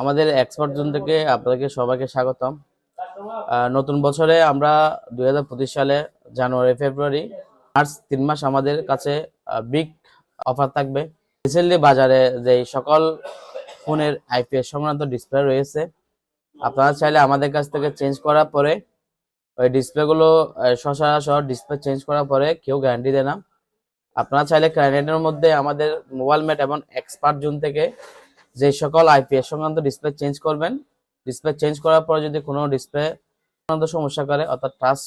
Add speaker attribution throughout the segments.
Speaker 1: আমাদের expert zone থেকে আপনাদেরকে সবাইকে স্বাগতম। নতুন বছরে আমরা দুই হাজার পঁচিশ সালে জানুয়ারি, ফেব্রুয়ারি, মার্চ, তিন মাস আমাদের কাছে বিগ অফার থাকবে। রিসেন্টলি বাজারে যে সকল ফোনের আইপিএস সংক্রান্ত ডিসপ্লে রয়েছে, আপনারা চাইলে আমাদের কাছ থেকে চেঞ্জ করার পরে, ওই ডিসপ্লেগুলো সচরাচর ডিসপ্লে চেঞ্জ করার পরে কেউ গ্যারান্টি দেয় না। আপনারা চাইলে ক্যারিনেটের মধ্যে আমাদের মোবাইল ম্যাট এবং এক্সপার্ট জোন থেকে যে সকল আইপিএস সংক্রান্ত ডিসপ্লে চেঞ্জ করবেন। ডিসপ্লে চেঞ্জ করার পরে যদি কোনো ডিসপ্লে সংক্রান্ত সমস্যা করে, অর্থাৎ টাচ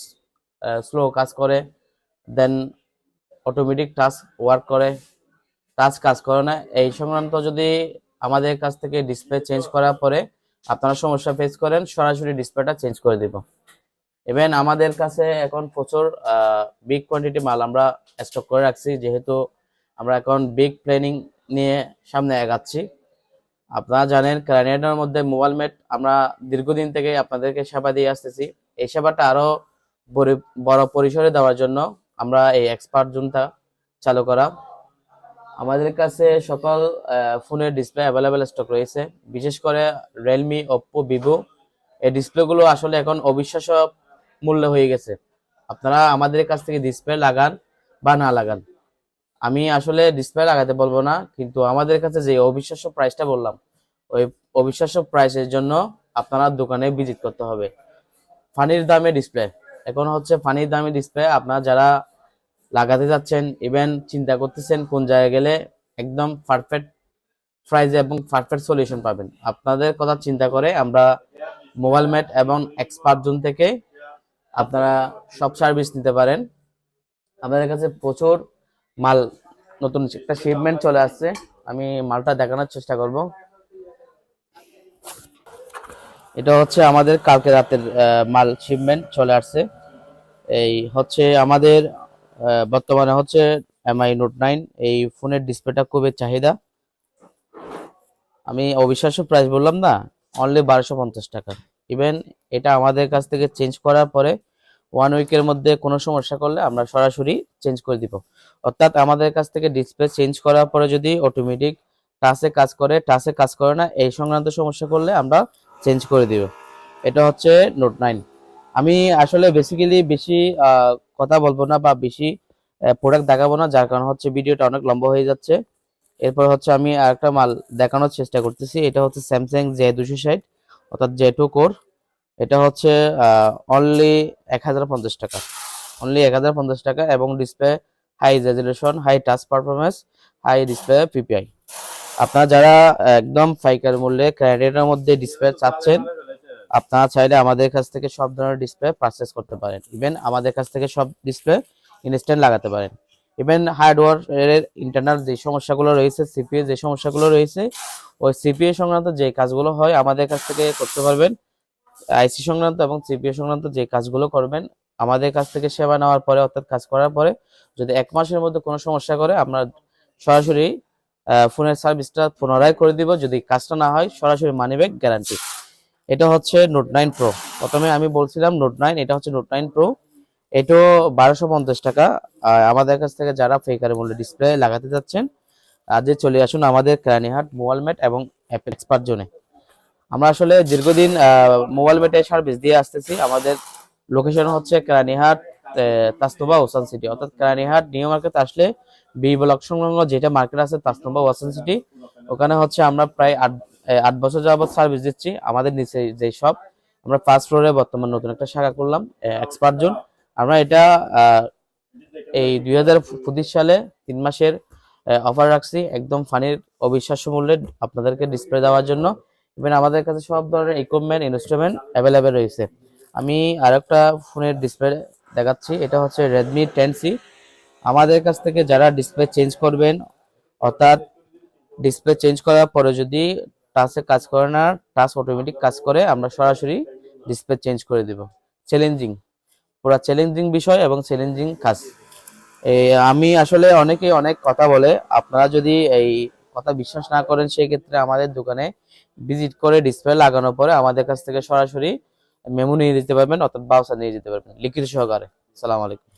Speaker 1: স্লো কাজ করে দেন অটোমেটিক টাচ ওয়ার্ক করে, টাচ কাজ করে না, এই সংক্রান্ত যদি আমাদের কাছ থেকে ডিসপ্লে চেঞ্জ করার পরে আপনারা সমস্যা ফেস করেন, সরাসরি ডিসপ্লেটা চেঞ্জ করে দিব। ইভেন আমাদের কাছে এখন প্রচুর বিগ কোয়ান্টিটি মাল আমরা স্টক করে রাখছি, যেহেতু আমরা এখন বিগ প্ল্যানিং নিয়ে সামনে এগাচ্ছি। আপনারা জানেন ক্যারিয়ারের মধ্যে মোবাইল মেট আমরা দীর্ঘদিন থেকে আপনাদেরকে সেবা দিয়ে আসতেছি। এই সেবাটা আরও বড়- বড় পরিসরে দেওয়ার জন্য আমরা এই এক্সপার্ট জোনটা চালু করা। আমাদের কাছে সকল ফোনের ডিসপ্লে অ্যাভেলেবেল স্টক রয়েছে। বিশেষ করে রিয়েলমি ওপ্পো ভিভো এই ডিসপ্লেগুলো আসলে এখন অবিশ্বাস্য মূল্য হয়ে গেছে। আপনারা আমাদের কাছ থেকে ডিসপ্লে লাগান বা না লাগান। আমি আসলে ডিসপ্লে লাগাতে বলব না, কিন্তু আমাদের কাছে যে অবিশ্বাস্য প্রাইসটা বললাম, ওই অবিশ্বাস্য প্রাইসের জন্য আপনারা দোকানে ভিজিট করতে হবে। ফানির দামে ডিসপ্লে এখন হচ্ছে ফানির দামে ডিসপ্লে আপনারা যারা লাগাতে যাচ্ছেন ইভেন চিন্তা করতেছেন কোন জায়গায় গেলে, একদম পারফেক্ট প্রাইজে এবং পারফেক্ট সলিউশন পাবেন। আপনাদের কথা চিন্তা করে আমরা মোবাইল ম্যাট এবং এক্সপার্ট জোন থেকে আপনারা সব সার্ভিস নিতে পারেন। আমাদের কাছে প্রচুর মাল, নতুন একটা শিপমেন্ট চলে আসছে। আমি মালটা দেখানোর চেষ্টা করব। এটা হচ্ছে আমাদের কালকে রাতের মাল শিপমেন্ট চলে আসছে। এই হচ্ছে আমাদের বর্তমানে হচ্ছে এমআই নোট নাইন এই ফোনের ডিসপ্লেটা খুবই চাহিদা। আমি অবিশ্বাস্য প্রাইস বললাম না অনলি বারোশো পঞ্চাশ টাকা। ইভেন এটা আমাদের কাছ থেকে চেঞ্জ করার পরে ওয়ান উইকের মধ্যে কোনো সমস্যা করলে আমরা সরাসরি চেঞ্জ করে দিব। অর্থাৎ আমাদের কাছ থেকে ডিসপ্লে চেঞ্জ করার পরে যদি অটোমেটিক টাচে কাজ করে টাচে কাজ করে না, এই সংক্রান্ত সমস্যা করলে আমরা চেঞ্জ করে দিব। এটা হচ্ছে নোট নাইন আমি আসলে বেসিক্যালি বেশি কথা বলব না বা বেশি প্রোডাক্ট দেখাবো না, যার কারণে হচ্ছে ভিডিওটা অনেক লম্বা হয়ে যাচ্ছে। এরপর হচ্ছে আমি আরেকটা মাল দেখানোর চেষ্টা করতেছি। এটা হচ্ছে স্যামসাং জে দুশো ষাট, অর্থাৎ জে টু কোর এটা হচ্ছে অনলি এক হাজার পঞ্চাশ টাকা। অনলি এক হাজার পঞ্চাশ টাকা এবং display high resolution high touch performance high display PPI আপনারা যারা একদম ফাইকার মূল্যে ক্যারিয়ারের মধ্যে ডিসপ্লে চাচ্ছেন, আপনারা চাইলে আমাদের কাছ থেকে সব ধরনের ডিসপ্লে পারচেস করতে পারেন। ইভেন আমাদের কাছ থেকে সব ডিসপ্লে ইনস্ট্যান্ট লাগাতে পারেন। ইভেন হার্ডওয়্যার এর ইন্টারনাল যে সমস্যাগুলো রয়েছে সিপিএ যে সমস্যাগুলো রয়েছে, ওই সিপিএ সংক্রান্ত যে কাজগুলো হয়, আমাদের কাছ থেকে করতে পারবেন। আইসি সংক্রান্ত এবং সিপিএ সংক্রান্ত যে কাজগুলো করবেন, আমাদের কাছ থেকে সেবা নেওয়ার পরে, অর্থাৎ কাজ করার পরে, যদি এক মাসের মধ্যে কোনো সমস্যা করে, আমরা সরাসরি ফোনের সার্ভিসটা পুনরায় করে দিব। যদি কাজটা না হয়, সরাসরি মানি ব্যাক গ্যারান্টি এটা হচ্ছে নোট নাইন প্রো প্রথমে আমি বলছিলাম নোট নাইন এটা হচ্ছে নোট নাইন প্রো এটাও বারোশো পঞ্চাশ টাকা। আমাদের কাছ থেকে যারা ফেকার মূল্য ডিসপ্লে লাগাতে যাচ্ছেন আজকে চলে আসুন আমাদের ক্রানিহাট মোবাইল ম্যাট এবং অ্যাপেল এক্সপার্ট জোনে। আমরা আসলে দীর্ঘদিন মোবাইল ম্যাটে সার্ভিস দিয়ে আসতেছি। আমাদের লোকেশন হচ্ছে ক্রানিহাট তাস্তবা ওসান সিটি অর্থাৎ ক্রানিহাট, নিউ মার্কেট আসলে বি ব্লক সংলগ্ন যেটা মার্কেট আছে তাস্তবা ওসান সিটি ওখানে হচ্ছে আমরা প্রায় আট আট বছর যাবত সার্ভিস দিচ্ছি আমাদের নিচে যে সব। আমরা ফার্স্ট ফ্লোরে বর্তমান নতুন একটা শাখা করলাম এক্সপার্ট জোন আমরা এটা এই দুই হাজার পঁচিশ সালে তিন মাসের অফার রাখছি। একদম ফানির অবিশ্বাস্য মূল্যে আপনাদেরকে ডিসপ্লে দেওয়ার জন্য। ইভেন আমাদের কাছে সব ধরনের ইকুইপমেন্ট ইনস্ট্রুমেন্ট অ্যাভেলেবেল রয়েছে। আমি আরেকটা ফোনের ডিসপ্লে দেখাচ্ছি, এটা হচ্ছে রেডমি টেন সি আমাদের কাছ থেকে যারা ডিসপ্লে চেঞ্জ করবেন, অর্থাৎ ডিসপ্লে চেঞ্জ করার পরে যদি টাচে কাজ করে না টাচ অটোমেটিক কাজ করে, আমরা সরাসরি ডিসপ্লে চেঞ্জ করে দিব। চ্যালেঞ্জিং পুরা চ্যালেঞ্জিং বিষয় এবং চ্যালেঞ্জিং কাজ। আমি আসলে অনেকে অনেক কথা বলে, আপনারা যদি এই কথা বিশ্বাস না করেন সেই ক্ষেত্রে আমাদের দোকানে ভিজিট করে ডিসপ্লে লাগানোর পরে আমাদের কাছ থেকে সরাসরি মেমো নিয়ে যেতে পারবেন, অর্থাৎ বাউসা নিয়ে যেতে পারবেন, লিখিত সহকারে। সালাম আলাইকুম।